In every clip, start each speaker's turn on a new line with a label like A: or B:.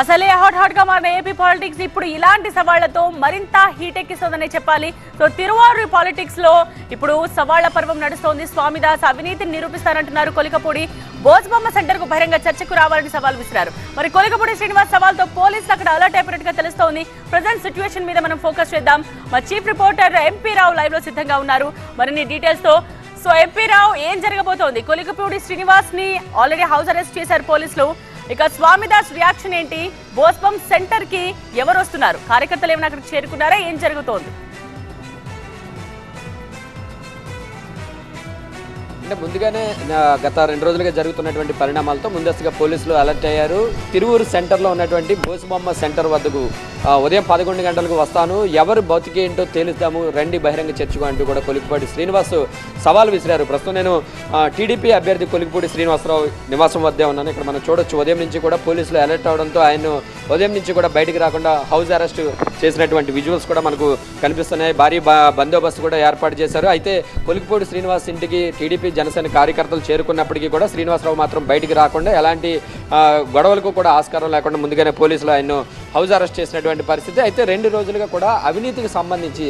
A: అసలే హాట్ హాట్గా మారిన ఏపీ పాలిటిక్స్ ఇప్పుడు ఇలాంటి సవాళ్ళతో మరింత హీట్ ఎక్కిస్తుందనే చెప్పాలి. సో తిరువారూరు పాలిటిక్స్లో ఇప్పుడు సవాళ్ళ పర్వం నడుస్తోంది. స్వామిదాస్ అవినీతిని నిరూపిస్తారంటున్నారు కొలికపూడి. బోజ్బొమ్మ సెంటర్కు బహిరంగ చర్చకు రావాలని సవాల్ విసిరారు. మరి కొలికపూడి శ్రీనివాస్ సవాల్తో పోలీసులు అక్కడ అలర్ట్ అయిపోయినట్టుగా తెలుస్తోంది. ప్రజెంట్ సిచ్యువేషన్ మీద మనం ఫోకస్ చేద్దాం. మా చీఫ్ రిపోర్టర్ ఎంపీ రావు లైవ్లో సిద్ధంగా ఉన్నారు. మరిన్ని డీటెయిల్స్తో సో ఎంపీ రావు ఏం జరగబోతోంది? కొలికపూడి శ్రీనివాస్ని ఆల్రెడీ హౌస్ అరెస్ట్ చేశారు పోలీసులు. ఇక స్వామిదాస్ రియాక్షన్ ఏంటి? బోస్బం సెంటర్కి ఎవరు వస్తున్నారు? కార్యకర్తలు ఏమైనా అక్కడికి చేరుకున్నారా? ఏం జరుగుతోంది?
B: అంటే ముందుగానే గత రెండు రోజులుగా జరుగుతున్నటువంటి పరిణామాలతో ముందస్తుగా పోలీసులు అలర్ట్ అయ్యారు. తిరువూరు సెంటర్లో ఉన్నటువంటి బోసుబొమ్మ సెంటర్ వద్దకు ఉదయం పదకొండు గంటలకు వస్తాను. ఎవరు బతికి ఏంటో తేలుస్తాము రండి బహిరంగ చర్చకు అంటూ కూడా కొలికిపాటి శ్రీనివాస్ సవాల్ విసిరారు. ప్రస్తుతం నేను టీడీపీ అభ్యర్థి కొలికిపూడి శ్రీనివాసరావు నివాసం వద్దే ఉన్నాను. ఇక్కడ మనం చూడొచ్చు. ఉదయం నుంచి కూడా పోలీసులు అలర్ట్ అవడంతో ఆయన ఉదయం నుంచి కూడా బయటికి రాకుండా హౌస్ అరెస్ట్ చేసినటువంటి విజువల్స్ కూడా మనకు కనిపిస్తున్నాయి. భారీ బందోబస్తు కూడా ఏర్పాటు చేశారు. అయితే కొలికిపూడి శ్రీనివాస్ ఇంటికి టీడీపీ జనసేన కార్యకర్తలు చేరుకున్నప్పటికీ కూడా శ్రీనివాసరావు మాత్రం బయటికి రాకుండా ఎలాంటి గొడవలకు కూడా ఆస్కారం లేకుండా ముందుగానే పోలీసులు ఆయన్ను హౌస్ అరెస్ట్ చేసినటువంటి పరిస్థితి. అయితే రెండు రోజులుగా కూడా అవినీతికి సంబంధించి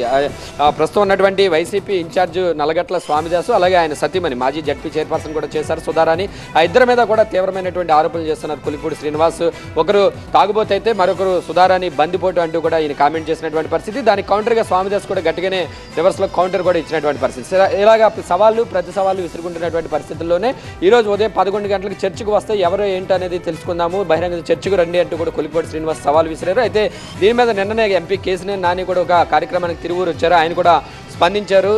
B: ప్రస్తుతం ఉన్నటువంటి వైసీపీ ఇన్ఛార్జ్ నలగట్ల స్వామిదాసు అలాగే ఆయన సతీమణి మాజీ జడ్పీ చైర్పర్సన్ కూడా చేశారు సుధారాణి. ఆ ఇద్దరి మీద కూడా తీవ్రమైనటువంటి ఆరోపణలు చేస్తున్నారు కులిపూడి శ్రీనివాస్. ఒకరు తాగుబోతే అయితే మరొకరు సుధారాణి బందిపోటు అంటూ కూడా ఈయన కామెంట్ చేసినటువంటి పరిస్థితి. దానికి కౌంటర్గా స్వామిదాస్ కూడా గట్టిగానే రివర్స్లో కౌంటర్ కూడా ఇచ్చినటువంటి పరిస్థితి. ఇలాగా సవాళ్ళు ప్రతి సవాళ్ళు విసురుకుంటున్నటువంటి పరిస్థితుల్లోనే ఈ రోజు ఉదయం పదకొండు గంటలకు చర్చకు వస్తే ఎవరు ఏంటి అనేది తెలుసుకుందాము. బహిరంగ చర్చకు రండి అంటూ కూడా కొలిపోటి శ్రీనివాస్ సవాల్ విసిరారు. అయితే దీని మీద నిన్ననే ఎంపీ కేసినేని నాని కూడా ఒక కార్యక్రమానికి తిరువురు వచ్చారు. ఆయన కూడా స్పందించారు.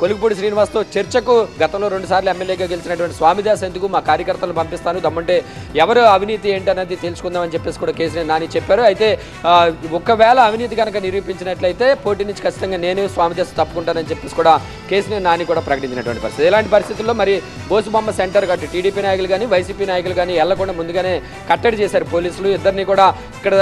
B: కొలిగిపూడి శ్రీనివాస్తో చర్చకు గతంలో రెండుసార్లు ఎమ్మెల్యేగా గెలిచినటువంటి స్వామిదాస్ ఎందుకు మా కార్యకర్తలు పంపిస్తాను? దమ్మంటే ఎవరు అవినీతి ఏంటనేది తెలుసుకుందామని చెప్పేసి కూడా కేసీఆర్ నాని చెప్పారు. అయితే ఒకవేళ అవినీతి కనుక నిరూపించినట్లయితే పోటీ నుంచి ఖచ్చితంగా నేను స్వామిదాస్ తప్పుకుంటానని చెప్పేసి కూడా కేసీఆర్ నాని కూడా ప్రకటించినటువంటి పరిస్థితి. ఇలాంటి పరిస్థితుల్లో మరి బోసుబొమ్మ సెంటర్ కట్టి టీడీపీ నాయకులు కానీ వైసీపీ నాయకులు కానీ వెళ్ళకుండా ముందుగానే కట్టడి చేశారు పోలీసులు. ఇద్దరిని కూడా ఇక్కడ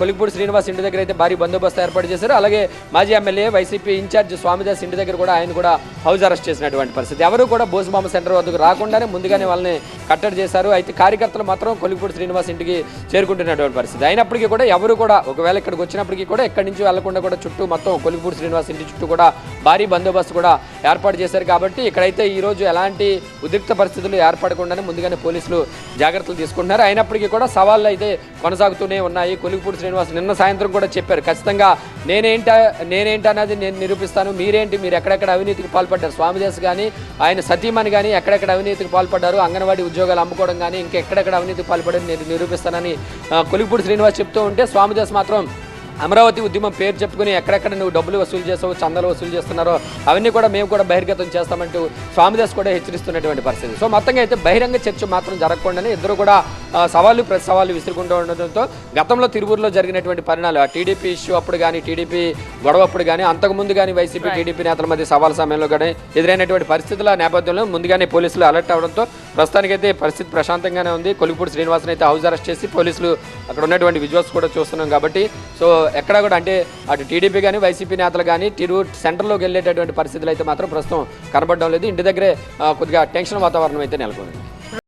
B: కొలిగిపూడి శ్రీనివాస్ ఇంటి దగ్గర అయితే భారీ బందోబస్తు ఏర్పాటు చేశారు. అలాగే మాజీ ఎమ్మెల్యే వైసీపీ ఇన్ఛార్జ్ స్వామిదాస్ ఇంటి దగ్గర కూడా ఆయన కూడా హౌస్ అరెస్ట్ చేసినటువంటి పరిస్థితి. ఎవరు కూడా బోసుబొమ్మ సెంటర్ వద్దకు రాకుండానే ముందుగానే వాళ్ళని కట్టడి చేశారు. అయితే కార్యకర్తలు మాత్రం కొలిపూడి శ్రీనివాస్ ఇంటికి చేరుకుంటున్నటువంటి పరిస్థితి. అయినప్పటికీ కూడా ఎవరు కూడా ఒకవేళ ఇక్కడికి వచ్చినప్పటికీ కూడా ఎక్కడి నుంచి వెళ్ళకుండా కూడా చుట్టూ మొత్తం కొలిపూడి శ్రీనివాస్ ఇంటి చుట్టూ కూడా భారీ బందోబస్తు కూడా ఏర్పాటు చేశారు కాబట్టి ఇక్కడైతే ఈ రోజు ఎలాంటి ఉద్రిక్త పరిస్థితులు ఏర్పడకుండానే ముందుగానే పోలీసులు జాగ్రత్తలు తీసుకుంటున్నారు. అయినప్పటికీ కూడా సవాళ్ళు అయితే కొనసాగుతూనే ఉన్నాయి. కొలిపూడి శ్రీనివాస్ నిన్న సాయంత్రం కూడా చెప్పారు. ఖచ్చితంగా నేనేంట నేనేంటి అనేది నేను నిరూపిస్తాను. మీరేంటి? మీరు ఎక్కడెక్కడ అవినీతికి పాల్పడ్డారు? స్వామిదాస్ కానీ ఆయన సతీమణి కానీ ఎక్కడెక్కడ అవినీతికి పాల్పడ్డారు? అంగన్వాడీ ఉద్యోగాలు అమ్ముకోవడం కానీ ఇంకెక్కడెక్కడ అవినీతికి పాల్పడారు నేను నిరూపిస్తానని ఆ, కొలిగిపూడి శ్రీనివాస్ చెప్తూ ఉంటే స్వామిదాస్ మాత్రం అమరావతి ఉద్యమం పేరు చెప్పుకుని ఎక్కడెక్కడ నువ్వు డబ్బులు వసూలు చేసావు చందాలు వసూలు చేస్తున్నారో అవన్నీ కూడా మేము కూడా బహిర్గతం చేస్తామంటూ స్వామిదాస్ కూడా హెచ్చరిస్తున్నటువంటి పరిస్థితి. సో మొత్తంగా అయితే బహిరంగ చర్చ మాత్రం జరగకుండానే ఇద్దరు కూడా సవాళ్ళు ప్రతి సవాళ్ళు విసురుకుంటూ ఉండడంతో గతంలో తిరువూరులో జరిగినటువంటి పరిణామాలు ఆ టీడీపీ ఇష్యూ అప్పుడు కానీ టీడీపీ గొడవ అప్పుడు కానీ అంతకుముందు కానీ వైసీపీ టీడీపీ నేతల మధ్య సవాల్ సమయంలో కానీ ఎదురైనటువంటి పరిస్థితుల నేపథ్యంలో ముందుగానే పోలీసులు అలర్ట్ అవడంతో ప్రస్తుతానికైతే పరిస్థితి ప్రశాంతంగానే ఉంది. కొలిపూడి శ్రీనివాసన్ అయితే హౌస్ అరెస్ట్ చేసి పోలీసులు అక్కడ ఉన్నటువంటి విజువల్స్ కూడా చూస్తున్నాం కాబట్టి సో ఎక్కడ కూడా అంటే అటు టీడీపీ కానీ వైసీపీ నేతలు కానీ తిరువూరు సెంటర్లోకి వెళ్ళేటటువంటి పరిస్థితులు అయితే మాత్రం ప్రస్తుతం కనబడడం లేదు. ఇంటి దగ్గరే కొద్దిగా టెన్షన్ వాతావరణం అయితే నెలకొంది.